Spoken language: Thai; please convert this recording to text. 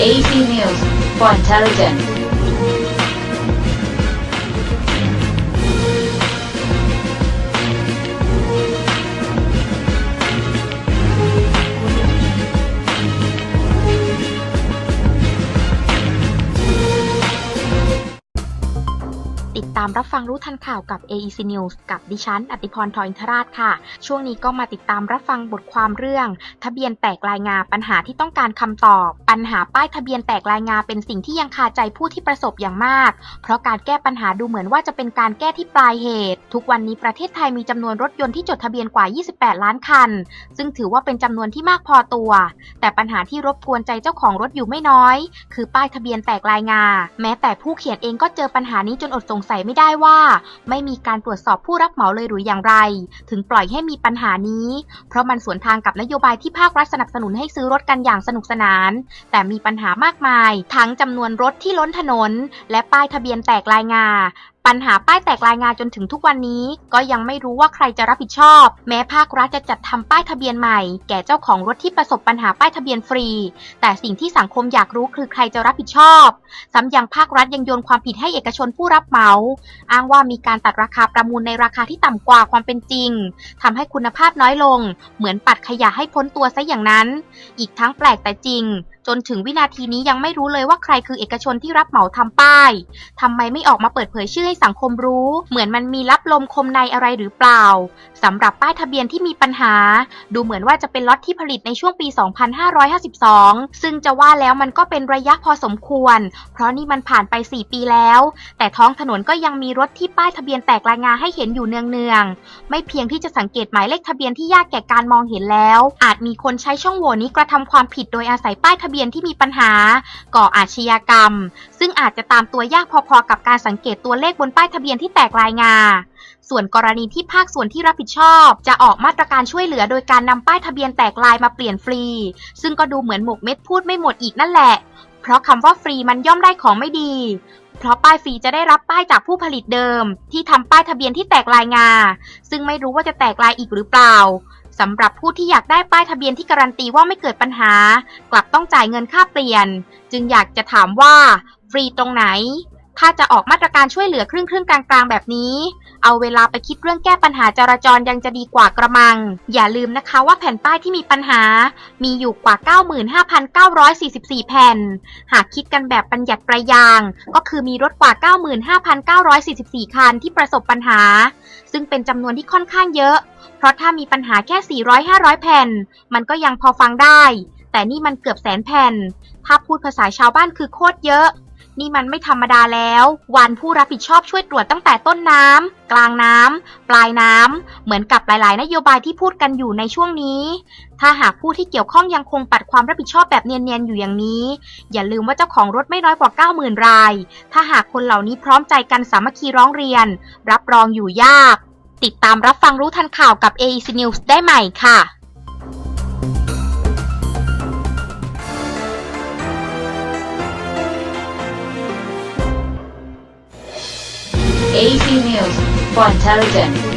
AC News for Intelligence. ติดตามรับฟังรู้ทันข่าวกับ AEC News กับดิฉัน อติพรทอยอินทราชค่ะ ช่วงนี้ก็มาติดตามรับฟังบทความเรื่อง ทะเบียนแตกรายงาปัญหาที่ต้องการคำตอบ ปัญหาป้ายทะเบียนแตกรายงาเป็นสิ่งที่ยังคาใจผู้ที่ประสบอย่างมาก เพราะการแก้ปัญหาดูเหมือนว่าจะเป็นการแก้ที่ปลายเหตุ ทุกวันนี้ประเทศไทยมีจำนวนรถยนต์ที่จดทะเบียนกว่า 28 ล้านคัน ซึ่งถือว่าเป็นจำนวนที่มากพอตัว แต่ปัญหาที่รบกวนใจเจ้าของรถอยู่ไม่น้อย คือป้ายทะเบียนแตกรายงา แม้แต่ผู้เขียนเองก็เจอปัญหานี้จนอดสงสัยไม่ได้ว่า ไม่มีการตรวจสอบผู้รับเหมาเลยหรืออย่างไร ถึงปล่อยให้มีปัญหานี้ เพราะมันสวนทางกับนโยบายที่ภาครัฐสนับสนุนให้ซื้อรถกันอย่างสนุกสนาน แต่มีปัญหามากมาย ทั้งจำนวนรถที่ล้นถนน และป้ายทะเบียนแตกลายงา ปัญหาป้ายแตกรายงานจนถึงทุกวันนี้ ก็ยังไม่รู้ว่าใครจะรับผิดชอบ แม้ภาครัฐจะจัดทำป้ายทะเบียนใหม่ แก่เจ้าของรถที่ประสบปัญหาป้ายทะเบียนฟรี แต่สิ่งที่สังคมอยากรู้คือใครจะรับผิดชอบซ้ำยังภาครัฐยังโยนความผิดให้เอกชนผู้รับเหมา อ้างว่ามีการตัดราคาประมูลในราคาที่ต่ำกว่าความเป็นจริงทำให้คุณภาพน้อยลง เหมือนปัดขยะให้พ้นตัวซะอย่างนั้น อีกทั้งแปลกแต่จริง จนถึงวินาทีนี้ยังไม่รู้เลยว่าใครคือเอกชนที่รับเหมาทำป้าย ทำไมไม่ออกมาเปิดเผยชื่อให้สังคมรู้ เหมือนมันมีลับลมคมในอะไรหรือเปล่า สำหรับป้ายทะเบียนที่มีปัญหา ดูเหมือนว่าจะเป็นล็อตที่ผลิตในช่วงปี 2552 ซึ่งจะว่าแล้วมันก็เป็นระยะพอสมควร เพราะนี่มันผ่านไป 4 ปีแล้ว แต่ท้องถนนก็ยังมีรถที่ป้ายทะเบียนแตกรายงานให้เห็นอยู่เนืองๆ ไม่เพียงที่จะสังเกตหมายเลขทะเบียนที่ยากแก่การมองเห็นแล้ว อาจมีคนใช้ช่องโหว่นี้กระทำความผิดโดยอาศัยป้ายทะเบียนที่มีปัญหา ก่ออาชญากรรม ซึ่งอาจจะตามตัวยากพอๆ กับการสังเกตตัวเลขบนป้ายทะเบียนที่แตกรายงา ส่วนกรณีที่ภาคส่วนที่รับผิดชอบ จะออกมาตรการช่วยเหลือโดยการนำป้ายทะเบียนแตกลายมาเปลี่ยนฟรี ซึ่งก็ดูเหมือนหมกเม็ดพูดไม่หมดอีกนั่นแหละ เพราะคำว่าฟรีมันย่อมได้ของไม่ดีเพราะป้ายฟรีจะได้รับป้ายจากผู้ผลิตเดิม ที่ทำป้ายทะเบียนที่แตกลายงา ซึ่งไม่รู้ว่าจะแตกลายอีกหรือเปล่า สำหรับผู้ที่อยากได้ป้ายทะเบียนที่การันตีว่าไม่เกิดปัญหา กลับต้องจ่ายเงินค่าเปลี่ยน จึงอยากจะถามว่า ฟรีตรงไหน ถ้าจะออกมาตรการช่วยเหลือครึ่งครึ่งๆกลางๆ แบบนี้ เอาเวลาไปคิดเรื่องแก้ปัญหาจราจรยังจะดีกว่ากระมัง อย่าลืมนะคะว่าแผ่นป้ายที่มีปัญหา มีอยู่กว่า 95,944 แผ่น หากคิดกันแบบประหยัดประยาง ก็คือมีรถกว่า 95,944 คันที่ประสบปัญหา ซึ่งเป็นจำนวนที่ค่อนข้างเยอะ เพราะถ้ามีปัญหาแค่ 400-500 แผ่น มันก็ยังพอฟังได้ แต่นี่มันเกือบแสนแผ่น ถ้าพูดภาษาชาวบ้านคือโคตรเยอะ นี่มันไม่ธรรมดาแล้ว วันผู้รับผิดชอบช่วยตรวจตั้งแต่ต้นน้ำกลางน้ำปลายน้ำเหมือนกับหลาย ๆ นโยบายที่พูดกันอยู่ในช่วงนี้ ถ้าหากผู้ที่เกี่ยวข้องยังคงปัดความรับผิดชอบแบบเนียน ๆ อยู่อย่างนี้ อย่าลืมว่าเจ้าของรถไม่น้อยกว่า 90,000 ราย ถ้าหากคนเหล่านี้พร้อมใจกันสามัคคีร้องเรียน รับรองอยู่ยาก ติดตามรับฟังรู้ทันข่าวกับ AEC News ได้ใหม่ค่ะ skills for intelligence.